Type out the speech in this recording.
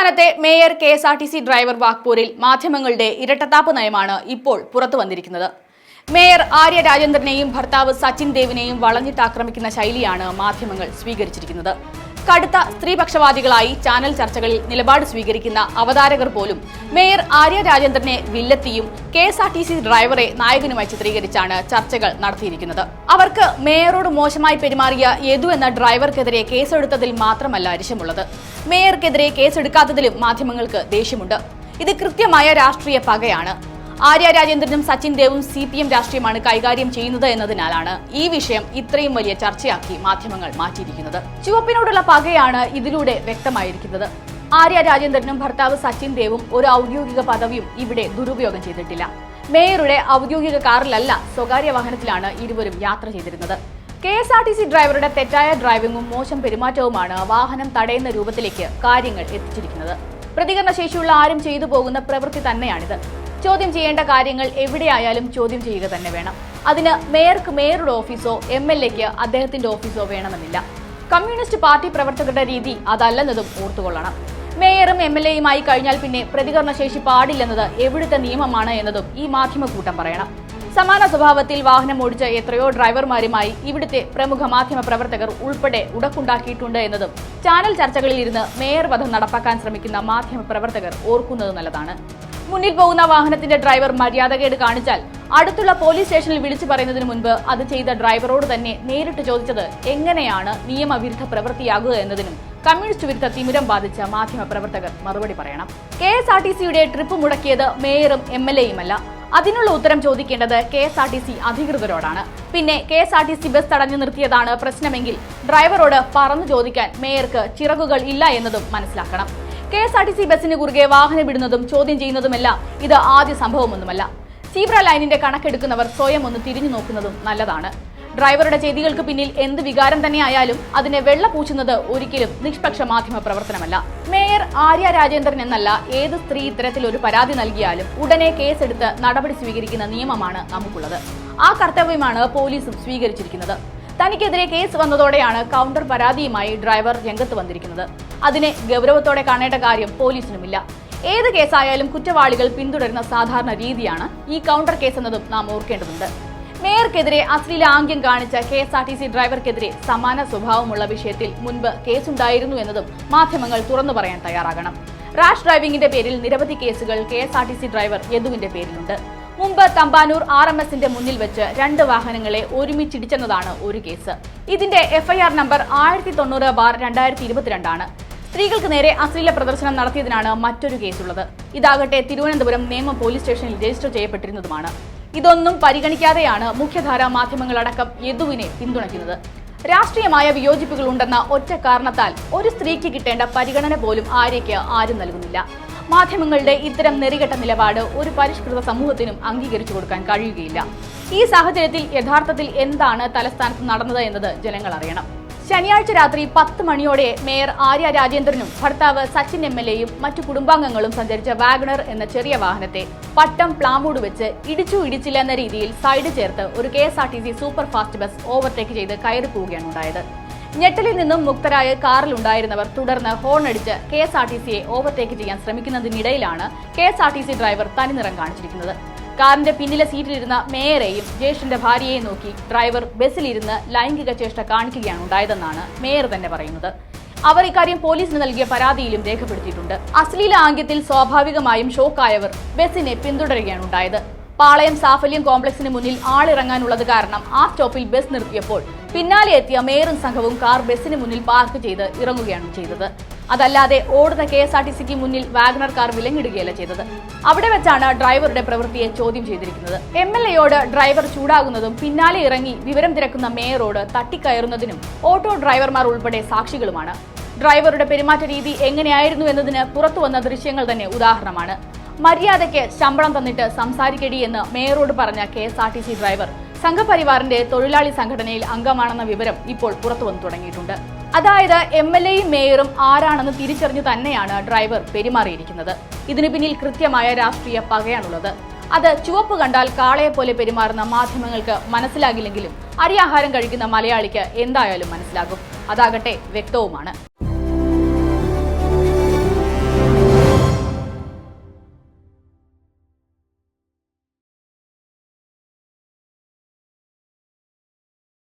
സംസ്ഥാനത്തെ mayor K S R T C driver വാഗ്പൂരിൽ മാധ്യമങ്ങളുടെ ഇരട്ടത്താപ്പ് നയമാണ് ഇപ്പോൾ പുറത്തു വന്നിരിക്കുന്നത്. മേയർ ആര്യ രാജേന്ദ്രനെയും ഭർത്താവ് സച്ചിൻ ദേവിനെയും വളഞ്ഞിട്ടാക്രമിക്കുന്ന ശൈലിയാണ് മാധ്യമങ്ങൾ സ്വീകരിച്ചിരിക്കുന്നത്. കടുത്ത സ്ത്രീപക്ഷവാദികളായി ചാനൽ ചർച്ചകളിൽ നിലപാട് സ്വീകരിക്കുന്ന അവതാരകർ പോലും മേയർ ആര്യ രാജേന്ദ്രനെ വില്ലെത്തിയും K S R T C ഡ്രൈവറെ നായകനുമായി ചിത്രീകരിച്ചാണ് ചർച്ചകൾ നടത്തിയിരിക്കുന്നത്. അവർക്ക് മേയറോട് മോശമായി പെരുമാറിയ യദു എന്ന ഡ്രൈവർക്കെതിരെ കേസെടുത്തതിൽ മാത്രമല്ല അരിശമുള്ളത്. മേയർക്കെതിരെ കേസെടുക്കാത്തതിലും മാധ്യമങ്ങൾക്ക് ദേഷ്യമുണ്ട്. ഇത് കൃത്യമായ രാഷ്ട്രീയ പകയാണ്. ആര്യ രാജേന്ദ്രനും സച്ചിൻ ദേവും സി പി എം രാഷ്ട്രീയമാണ് കൈകാര്യം ചെയ്യുന്നത് എന്നതിനാലാണ് ഈ വിഷയം ഇത്രയും വലിയ ചർച്ചയാക്കി മാധ്യമങ്ങൾ മാറ്റിയിരിക്കുന്നത്. ചുവപ്പിനോടുള്ള പകയാണ് ഇതിലൂടെ വ്യക്തമായിരിക്കുന്നത്. ആര്യ രാജേന്ദ്രനും ഭർത്താവ് സച്ചിൻ ദേവും ഒരു ഔദ്യോഗിക പദവിയും ഇവിടെ ദുരുപയോഗം ചെയ്തിട്ടില്ല. മേയറുടെ ഔദ്യോഗിക കാറിലല്ല സ്വകാര്യ വാഹനത്തിലാണ് ഇരുവരും യാത്ര ചെയ്തിരുന്നത്. K S R T C ഡ്രൈവറുടെ തെറ്റായ ഡ്രൈവിംഗും മോശം പെരുമാറ്റവുമാണ് വാഹനം തടയുന്ന രൂപത്തിലേക്ക് കാര്യങ്ങൾ എത്തിച്ചിരിക്കുന്നത്. പ്രതികരണ ശേഷിയുള്ള ആരും ചെയ്തു പോകുന്ന പ്രവൃത്തി തന്നെയാണിത്. ചോദ്യം ചെയ്യേണ്ട കാര്യങ്ങൾ എവിടെയായാലും ചോദ്യം ചെയ്യുക തന്നെ വേണം. അതിന് മേയർക്ക് മേയറുടെ ഓഫീസോ എം എൽ എക്ക് അദ്ദേഹത്തിന്റെ ഓഫീസോ വേണമെന്നില്ല. കമ്മ്യൂണിസ്റ്റ് പാർട്ടി പ്രവർത്തകരുടെ രീതി അതല്ലെന്നതും ഓർത്തുകൊള്ളണം. മേയറും എം എൽ എയുമായി കഴിഞ്ഞാൽ പിന്നെ പ്രതികരണശേഷി പാടില്ലെന്നത് എവിടുത്തെ നിയമമാണ് എന്നതും ഈ മാധ്യമക്കൂട്ടം പറയണം. സമാന സ്വഭാവത്തിൽ വാഹനം ഓടിച്ച എത്രയോ ഡ്രൈവർമാരുമായി ഇവിടുത്തെ പ്രമുഖ മാധ്യമ പ്രവർത്തകർ ഉൾപ്പെടെ ഉടക്കുണ്ടാക്കിയിട്ടുണ്ട് എന്നതും ചാനൽ ചർച്ചകളിൽ ഇരുന്ന് മേയർ വധം നടപ്പാക്കാൻ ശ്രമിക്കുന്ന മാധ്യമ പ്രവർത്തകർ ഓർക്കുന്നത് നല്ലതാണ്. മുന്നിൽ പോകുന്ന വാഹനത്തിന്റെ ഡ്രൈവർ മര്യാദകേട് കാണിച്ചാൽ അടുത്തുള്ള പോലീസ് സ്റ്റേഷനിൽ വിളിച്ചു പറയുന്നതിന് മുൻപ് അത് ചെയ്ത ഡ്രൈവറോട് തന്നെ നേരിട്ട് ചോദിച്ചത് എങ്ങനെയാണ് നിയമവിരുദ്ധ പ്രവൃത്തിയാകുക എന്നതിനും കമ്മ്യൂണിസ്റ്റ് വിരുദ്ധ തിമിരം ബാധിച്ച മാധ്യമ പ്രവർത്തകർ മറുപടി പറയണം. കെ എസ് ആർ ടി സിയുടെ ട്രിപ്പ് മുടക്കിയത് മേയറും എം എൽ എയുമല്ല. അതിനുള്ള ഉത്തരം ചോദിക്കേണ്ടത് K S R T C അധികൃതരോടാണ്. പിന്നെ K S R T C bus തടഞ്ഞു നിർത്തിയതാണ് പ്രശ്നമെങ്കിൽ ഡ്രൈവറോട് പറഞ്ഞു ചോദിക്കാൻ മേയർക്ക് ചിറകുകൾ ഇല്ല എന്നതും മനസ്സിലാക്കണം. K S R T C ബസിന് കുറുകെ വാഹനം വിടുന്നതും ചോദ്യം ചെയ്യുന്നതുമെല്ലാം ഇത് ആദ്യ സംഭവമൊന്നുമല്ല. സീബ്ര ലൈനിന്റെ കണക്കെടുക്കുന്നവർ സ്വയം ഒന്ന് തിരിഞ്ഞു നോക്കുന്നതും നല്ലതാണ്. ഡ്രൈവറുടെ ചെയ്തികൾക്ക് പിന്നിൽ എന്ത് വികാരം തന്നെയായാലും അതിനെ വെള്ളപൂച്ചുന്നത് ഒരിക്കലും നിഷ്പക്ഷ മാധ്യമ പ്രവർത്തനമല്ല. മേയർ ആര്യ രാജേന്ദ്രൻ എന്നല്ല ഏത് സ്ത്രീ ഇത്തരത്തിൽ ഒരു പരാതി നൽകിയാലും ഉടനെ കേസെടുത്ത് നടപടി സ്വീകരിക്കുന്ന നിയമമാണ് നമുക്കുള്ളത്. ആ കർത്തവ്യമാണ് പോലീസും സ്വീകരിച്ചിരിക്കുന്നത്. തനിക്കെതിരെ കേസ് വന്നതോടെയാണ് കൗണ്ടർ പരാതിയുമായി ഡ്രൈവർ രംഗത്ത് വന്നിരിക്കുന്നത്. അതിനെ ഗൗരവത്തോടെ കാണേണ്ട കാര്യം പോലീസിനുമില്ല. ഏത് കേസായാലും കുറ്റവാളികൾ പിന്തുടരുന്ന സാധാരണ രീതിയാണ് ഈ കൗണ്ടർ കേസ് എന്നതും നാം ഓർക്കേണ്ടതുണ്ട്. മേയർക്കെതിരെ അശ്ലീല ആംഗ്യം കാണിച്ച K S R T C ഡ്രൈവർക്കെതിരെ സമാന സ്വഭാവമുള്ള വിഷയത്തിൽ മുൻപ് കേസുണ്ടായിരുന്നു എന്നതും മാധ്യമങ്ങൾ തുറന്നു പറയാൻ തയ്യാറാകണം. റാഷ് ഡ്രൈവിംഗിന്റെ പേരിൽ നിരവധി കേസുകൾ K S R T C driver യദുവിന്റെ പേരിലുണ്ട്. മുമ്പ് തമ്പാനൂർ ആർ എം എസിന്റെ മുന്നിൽ വെച്ച് രണ്ട് വാഹനങ്ങളെ ഒരുമിച്ചിടിച്ചെന്നതാണ് ഒരു കേസ്. ഇതിന്റെ എഫ്ഐആർ നമ്പർ ആയിരത്തി തൊണ്ണൂറ് ബാർ രണ്ടായിരത്തി ഇരുപത്തിരണ്ടാണ്. സ്ത്രീകൾക്ക് നേരെ അശ്ലീല പ്രദർശനം നടത്തിയതിനാണ് മറ്റൊരു കേസുള്ളത്. ഇതാകട്ടെ തിരുവനന്തപുരം നിയമ പോലീസ് സ്റ്റേഷനിൽ രജിസ്റ്റർ ചെയ്യപ്പെട്ടിരുന്നതുമാണ്. ഇതൊന്നും പരിഗണിക്കാതെയാണ് മുഖ്യധാരാ മാധ്യമങ്ങളടക്കം യദുവിനെ പിന്തുണയ്ക്കുന്നത്. രാഷ്ട്രീയമായ വിയോജിപ്പുകൾ ഉണ്ടെന്ന ഒറ്റ കാരണത്താൽ ഒരു സ്ത്രീക്ക് കിട്ടേണ്ട പരിഗണന പോലും ആര്യയ്ക്ക് ആരും നൽകുന്നില്ല. മാധ്യമങ്ങളുടെ ഇത്തരം നെറികെട്ട നിലപാട് ഒരു പരിഷ്കൃത സമൂഹത്തിനും അംഗീകരിച്ചു കൊടുക്കാൻ കഴിയുകയില്ല. ഈ സാഹചര്യത്തിൽ യഥാർത്ഥത്തിൽ എന്താണ് തലസ്ഥാനത്ത് നടന്നത് എന്നത് ജനങ്ങൾ അറിയണം. ശനിയാഴ്ച രാത്രി പത്ത് മണിയോടെ മേയർ ആര്യ രാജേന്ദ്രനും ഭർത്താവ് സച്ചിൻ എം എൽ എയും മറ്റു കുടുംബാംഗങ്ങളും സഞ്ചരിച്ച വാഗണർ എന്ന ചെറിയ വാഹനത്തെ പട്ടം പ്ലാമൂട് വെച്ച് ഇടിച്ചു ഇടിച്ചില്ല എന്ന രീതിയിൽ സൈഡ് ചേർത്ത് ഒരു K S R T C super fast bus overtake ചെയ്ത് കയറി പോവുകയാണ് ഉണ്ടായത്. ഞെട്ടലിൽ നിന്നും മുക്തരായ കാറിലുണ്ടായിരുന്നവർ തുടർന്ന് ഹോൺ അടിച്ച് കെ എസ് ആർ ടി സിയെ ഓവർടേക്ക് ചെയ്യാൻ ശ്രമിക്കുന്നതിനിടയിലാണ് K S R T C driver തനിനിറം കാണിച്ചിരിക്കുന്നത്. കാറിന്റെ പിന്നിലെ സീറ്റിലിരുന്ന മേയറെയും ജ്യേഷ്ഠന്റെ ഭാര്യയെയും നോക്കി ഡ്രൈവർ ബസ്സിലിരുന്ന് ലൈംഗിക ചേഷ്ട കാണിക്കുകയാണ് ഉണ്ടായതെന്നാണ് മേയർ തന്നെ പറയുന്നത്. അവർ ഇക്കാര്യം പോലീസിന് നൽകിയ പരാതിയിലും രേഖപ്പെടുത്തിയിട്ടുണ്ട്. അശ്ലീല ആംഗ്യത്തിൽ സ്വാഭാവികമായും ഷോക്കായവർ ബസ്സിനെ പിന്തുടരുകയാണ് ഉണ്ടായത്. പാളയം സാഫല്യം കോംപ്ലക്സിന് മുന്നിൽ ആളിറങ്ങാനുള്ളത് കാരണം ആ സ്റ്റോപ്പിൽ ബസ് നിർത്തിയപ്പോൾ പിന്നാലെ എത്തിയ മേയറും സംഘവും കാർ ബസ്സിന് മുന്നിൽ പാർക്ക് ചെയ്ത് ഇറങ്ങുകയാണ് ചെയ്തത്. അതല്ലാതെ ഓടുന്ന കെ എസ് ആർ ടി സിക്ക് മുന്നിൽ വാഗ്നർ കാർ വിലങ്ങിടുകയല്ല ചെയ്തത്. അവിടെ വെച്ചാണ് ഡ്രൈവറുടെ പ്രവൃത്തിയെ ചോദ്യം ചെയ്തിരിക്കുന്നത്. എം എൽ എയോട് ഡ്രൈവർ ചൂടാകുന്നതും പിന്നാലെ ഇറങ്ങി വിവരം തിരക്കുന്ന മേയറോട് തട്ടിക്കയറുന്നതിനും ഓട്ടോ ഡ്രൈവർമാർ ഉൾപ്പെടെ സാക്ഷികളുമാണ്. ഡ്രൈവറുടെ പെരുമാറ്റ രീതി എങ്ങനെയായിരുന്നു എന്നതിന് പുറത്തുവന്ന ദൃശ്യങ്ങൾ തന്നെ ഉദാഹരണമാണ്. മര്യാദയ്ക്ക് ശമ്പളം തന്നിട്ട് സംസാരിക്കടി എന്ന് മേയറോട് പറഞ്ഞ കെ ഡ്രൈവർ സംഘപരിവാറിന്റെ തൊഴിലാളി സംഘടനയിൽ അംഗമാണെന്ന വിവരം ഇപ്പോൾ പുറത്തു വന്നു തുടങ്ങിയിട്ടുണ്ട്. അതായത് എം എൽ എയും മേയറും ആരാണെന്ന് തിരിച്ചറിഞ്ഞു തന്നെയാണ് ഡ്രൈവർ പെരുമാറിയിരിക്കുന്നത്. ഇതിനു പിന്നിൽ കൃത്യമായ രാഷ്ട്രീയ പകയാണുള്ളത്. അത് ചുവപ്പ് കണ്ടാൽ കാളയെ പോലെ പെരുമാറുന്ന മാധ്യമങ്ങൾക്ക് മനസ്സിലാകില്ലെങ്കിലും അരിയാഹാരം കഴിക്കുന്ന മലയാളിക്ക് എന്തായാലും മനസ്സിലാകും. അതാകട്ടെ വ്യക്തവുമാണ്.